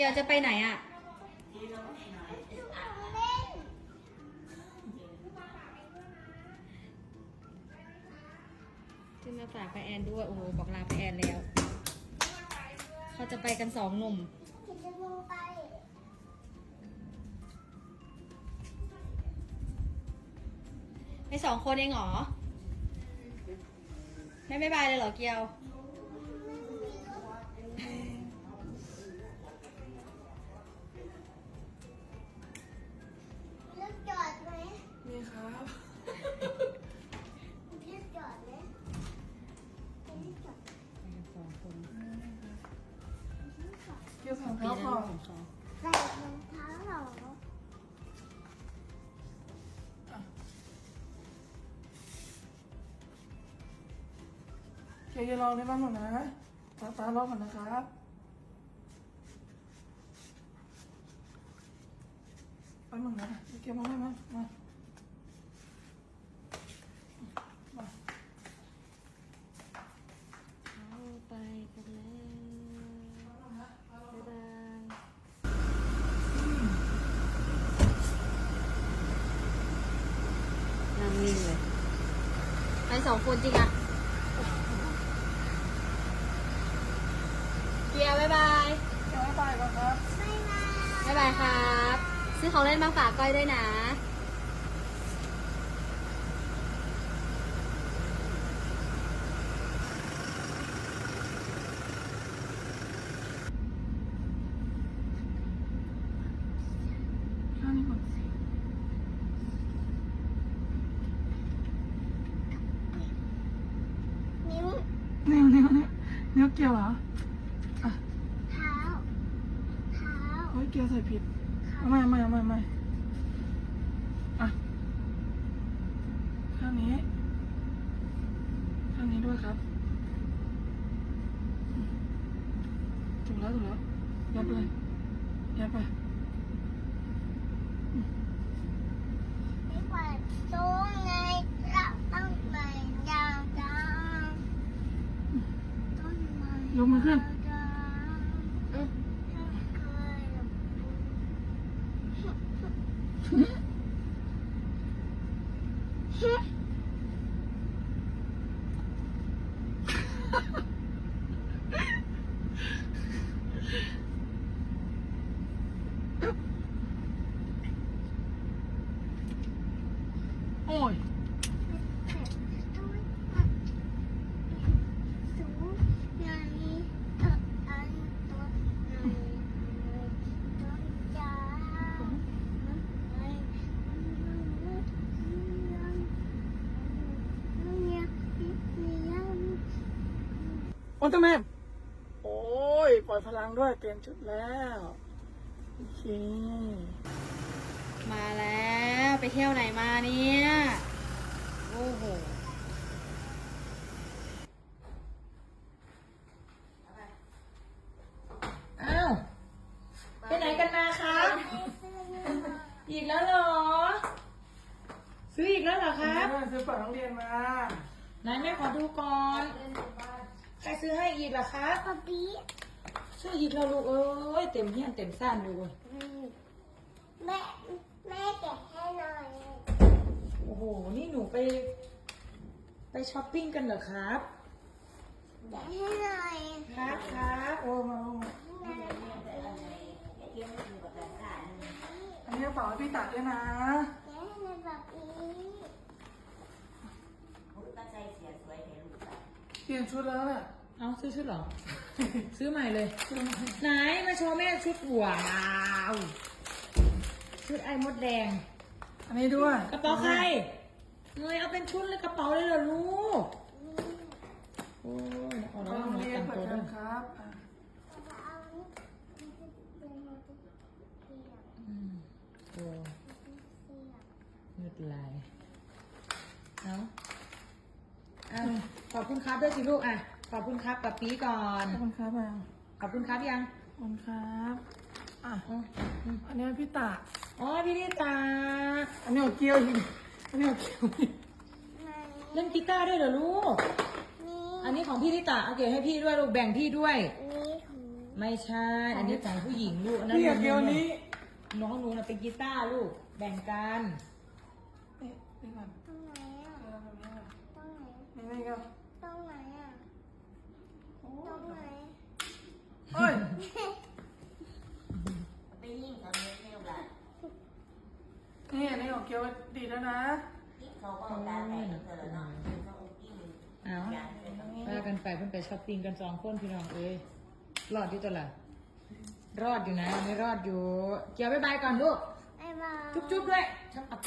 กียวจะไปไหนอะ จะมาฝากไปแอนด้วย โอ้โห บอกลาไปแอนแล้ว เขาจะไปกันสองหนุ่มไปสองคนเองเหรอ ไม่บายบายเลยเหรอเกียว กันคนเกี่ยวสองเท้าพอของเขาใส่รองเท้าเหรอเกี่ยวจะลองได้บ้างหมดนะตาตาลองก่อนนะครับไปมึงนะเกี่ยวมาให้มามามา เขาไปกันแล้วบ๊ายบายนั่งนิ่งเลย ไป สองคนจริงอะเกียร์บ๊ายบายเกี่ยวให้ไปก่อนครับไม่มาบ๊ายบายครับ ซื้อของเล่นมาฝากก้อยด้วยนะ ข้างนี้ก่อน นิ้ว นิ้วนิ้วนิ้วนิ้วเกี่ยวเหรออะเท้าเท้าเฮ้ยเกี่ยวใส่ผิดเอาไม่เอาไม่เอาไม่เอาไม่อะข้างนี้ข้างนี้ด้วยครับถูกแล้วถูกแล้วยับเลยยับไป ไม่กว่าดตรงไงเราต้องไปยาวจังต้น ไม้ยกมือขึ้นเอ๊ะเคยหลบโอ้ย โอ้ตัวแม่โอ้ย ปล่อยพลังด้วยเปลี่ยนชุดแล้วโอเคมาแล้วไปเที่ยวไหนมาเนี่ยโอ้โหอ้าวไปไหนกันมาครับอีกแล้วเหรอ ซื้ออีกแล้วเหรอครับแม่ซื้อฝากนักเรียนมาไหนแม่ขอดูก่อนใครซื้ อให้อีกเหรอครับป๊าปี้ซื้ออีกแล้วลูกเอ้ยเต็มเฮี้ยนเต็มซ่านดูเลยแม่แม่แกะให้หน่อยโอ้โห นี่หนูไป ไปช้อปปิ้งกันเหรอครับแกะให้หน่อยครับครับโอ้มาเอามาอันนี้กระเป๋าให้พี่ตัดด้วยนะแกะให้หน่อยป๊าปี้เปลี่ยนชุดแล้วน่ะ เอาซื้อชุดเหรอ ซื้อใหม่เลย ไหนมาโชว์แม่ชุดว้าวชุดไอ้มดแดง อันนี้ด้วยกระเป๋าใครเงยเอาเป็นชุดเลยกระเป๋าเลยเหรอลูกโอ้ยเอาโรแล้วงน้อยเรียนแต่งเปิดตัวเทด้อวยมครับอะเอานี่เป็นโมจิเสียบอืมโอ้เสียบเงืดลายเอาเอาขอบคุณครับด้วยสิลูกอะ ขอบคุณครับกับปีก่อน ขอบคุณครับอะขอบคุณครับยัง ขอบคุณครับอะอ๋ออืมอันนี้พี่ตาอ๋อพี่นิตา อันนี้เอาเกี้ยวอีกอันนี้เอาเกี้ยวอีกเล่นกีตาร์ด้วยเหรอลูกนี่อันนี้ของพี่นิตาเอาเก็บให้พี่ด้วยลูกแบ่งพี่ด้วยนี่ถุงไม่ใช่ อันนี้ของผู้หญิงลูกอันนั้นพี่อยากเกี่ยวนี้ น้องหนูน่ะเป็นกีตาร์ลูก แบ่งกันนี่นี่ก่อน ตรงไหนอะ เออตรงนี้ก่อน ตรงไหน นี่นี่ก็ ตรงไหนอะ โอ้ ตรงไหน เอ้ย ไปยิ่งตอนนี้เร็วละ นี่อันนี้ของเกียวดีแล้วนะยิ่งเขาก็เอาการแต่งเธอแล้วเนาะเขายิ่งเอายานเป็นแบบพากันไปเพิ่นไปช้อปปิ้งกันสองคนพี่น้องเอ้ยรอดอยู่ตัวละรอดอยู่นะไม่รอดอยู่ เกี่ยวบ๊ายบายก่อนลูก บ๊ายบาย จุ๊บๆด้วยชอบอับ